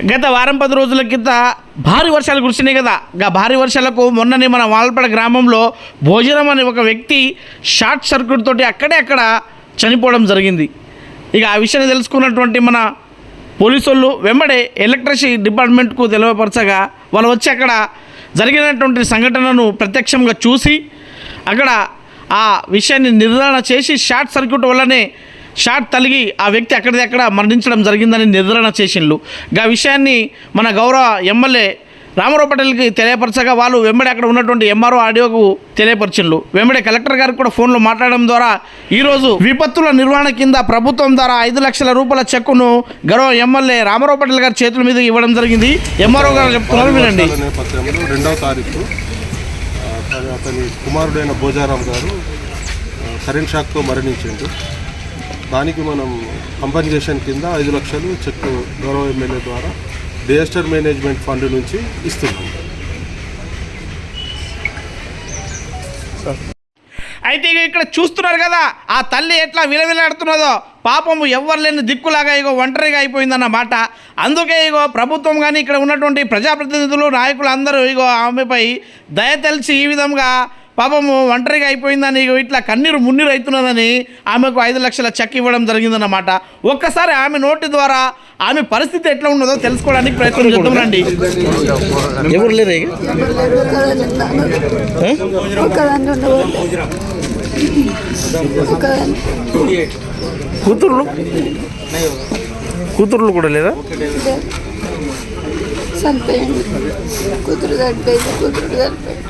గత వారం పది రోజుల కింద భారీ వర్షాలు కురిసినాయి కదా. గా భారీ వర్షాలకు మొన్ననే మన వాల్పేట గ్రామంలో భోజనం అనే ఒక వ్యక్తి షార్ట్ సర్క్యూట్ తోటి అక్కడే అక్కడ చనిపోవడం జరిగింది. ఇక ఆ విషయాన్ని తెలుసుకున్నటువంటి మన పోలీసు వాళ్ళు వెంబడే ఎలక్ట్రిసిటీ డిపార్ట్మెంట్కు తెలియపరచగా వాళ్ళు వచ్చి అక్కడ జరిగినటువంటి సంఘటనను ప్రత్యక్షంగా చూసి అక్కడ ఆ విషయాన్ని నిర్ధారణ చేసి షార్ట్ సర్క్యూట్ వల్లనే షార్ట్ తలిగి ఆ వ్యక్తి అక్కడిదక్కడ మరణించడం జరిగిందని నిర్ధారణ చేసిండ్లు. ఆ విషయాన్ని మన గౌరవ ఎమ్మెల్యే రామారావు పటేల్కి తెలియపరచగా వాళ్ళు వెంబడి అక్కడ ఉన్నటువంటి ఎంఆర్ఓ ఆడియోకు తెలియపరిచిండ్లు. వెంబడే కలెక్టర్ గారికి కూడా ఫోన్లో మాట్లాడడం ద్వారా ఈరోజు విపత్తుల నిర్వహణ కింద ప్రభుత్వం ద్వారా ఐదు లక్షల రూపాయల చెక్కును గౌరవ ఎమ్మెల్యే రామారావు పటేల్ గారి చేతుల మీద ఇవ్వడం జరిగింది. ఎంఆర్ఓ గారు చెప్తున్నారు వినండి. రెండవ తారీఖు అతని- కుమారుడైన భోజారాం గారు కరెంట్ షాక్తో మరణించిండు దానికి మనం కంపెన్సేషన్ కింద ఐదు లక్షలు చెక్ గౌరవ ఎమ్మెల్యే ద్వారా డిజాస్టర్ మేనేజ్మెంట్ ఫండ్ నుంచి ఇస్తున్నాం. అయితే ఇక్కడ చూస్తున్నారు కదా ఆ తల్లి ఎట్లా విలవిలాడుతున్నదో పాపము ఎవ్వరు లేని దిక్కులాగా ఇగో ఒంటరిగా అయిపోయిందన్న మాట. అందుకే ఇగో ప్రభుత్వం కానీ ఇక్కడ ఉన్నటువంటి ప్రజాప్రతినిధులు నాయకులు అందరూ ఇగో ఆమెపై దయ తెలిసి ఈ విధంగా పాపము ఒంటరిగా అయిపోయిందని ఇట్లా కన్నీరు మున్నీరు అవుతున్నదని ఆమెకు ఐదు లక్షల చెక్ ఇవ్వడం జరిగిందన్నమాట. ఒక్కసారి ఆమె నోటి ద్వారా ఆమె పరిస్థితి ఎట్లా ఉన్నదో తెలుసుకోవడానికి ప్రయత్నం చేద్దామండి ఎవరు లేరు కూతుర్లు? కూతుర్లు కూడా లేదా? చనిపోయింది కూతురు చనిపోయింది కూతురు చనిపోయింది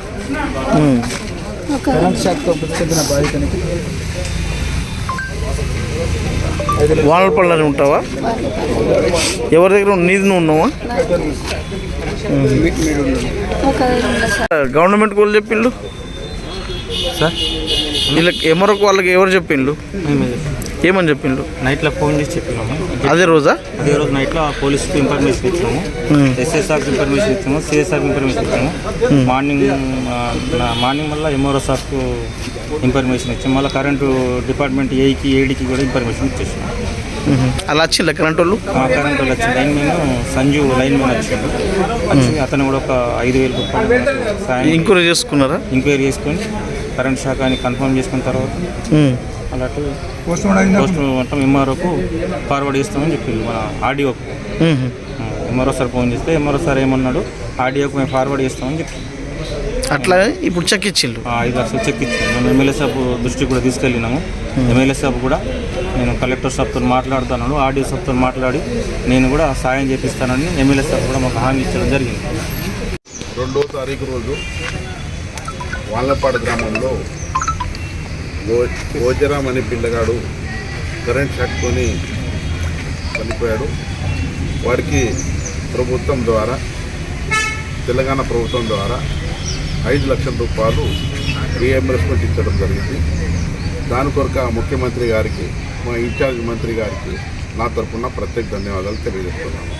పళ్ళని ఉంటావా? ఎవరి దగ్గర ఉన్న- నీది నువ్వు ఉన్నావా? గవర్నమెంట్ వాళ్ళు చెప్పిండు సార్? వీళ్ళకి ఎమరకు వాళ్ళకి ఎవరు చెప్పిండు ఏమని చెప్పిండు నైట్లో ఫోన్ చేసి చెప్పినాము. అదే రోజా? అదే రోజు నైట్లో పోలీస్కి ఇన్ఫర్మేషన్ ఇచ్చాము. ఎస్ఎస్ఆర్కి ఇన్ఫర్మేషన్ ఇచ్చాము సిఎస్ఆర్కి ఇన్ఫర్మేషన్ ఇచ్చాము. మార్నింగ్ మార్నింగ్ మళ్ళీ ఎంఆర్ఓ సార్కు ఇన్ఫర్మేషన్ ఇచ్చాము. మళ్ళీ కరెంటు డిపార్ట్మెంట్ ఏఈకి ఏడీకి కూడా ఇన్ఫర్మేషన్ ఇచ్చేసాము అలా వచ్చిందా కరెంట్ వాళ్ళు? ఆ కరెంట్ వాళ్ళు వచ్చి lineman Sanju lineman వచ్చిండు. వచ్చి అతను కూడా ఒక ఐదు వేల రూపాయలు ఎంక్వైరీ చేసుకున్నారా? ఎంక్వైరీ చేసుకొని కరెంట్ శాఖ అని కన్ఫర్మ్ చేసుకున్న తర్వాత అలాంటి పోస్ట్ మొత్తం ఎంఆర్ఓకు ఫార్వర్డ్ చేస్తామని చెప్పింది మన ఆడియోకు. ఎంఆర్ఓ సార్ ఫోన్ చేస్తే ఎంఆర్ఓ సార్ ఏమన్నాడు ఆడియోకి మేము ఫార్వర్డ్ చేస్తామని చెప్పి. అట్లా ఇప్పుడు చెక్ ఇచ్చిండు ఆ ఐదు లక్షలు చెక్ ఇచ్చాను మేము ఎమ్మెల్యే సాబ్ దృష్టికి కూడా తీసుకెళ్ళినాము. ఎమ్మెల్యే సాబ్ కూడా నేను కలెక్టర్ సాబ్తో మాట్లాడుతున్నాను ఆడియో సాబ్తో మాట్లాడి నేను కూడా సాయం చేపిస్తానని ఎమ్మెల్యే సాబ్ కూడా మాకు హామీ ఇచ్చడం జరిగింది. రెండో తారీఖు రోజు వాళ్ళపాడు గ్రామంలో గో గోజరాం అనే పిల్లగాడు కరెంట్ షాక్తోని చనిపోయాడు. వాడికి ప్రభుత్వం ద్వారా తెలంగాణ ప్రభుత్వం ద్వారా ఐదు లక్షల రూపాయలు రీఎంబర్స్మెంట్ ఇచ్చడం జరిగింది. దాని కొరకు ముఖ్యమంత్రి గారికి మా ఇన్ఛార్జ్ మంత్రి గారికి నా తరఫున ప్రత్యేక ధన్యవాదాలు తెలియజేస్తున్నాను.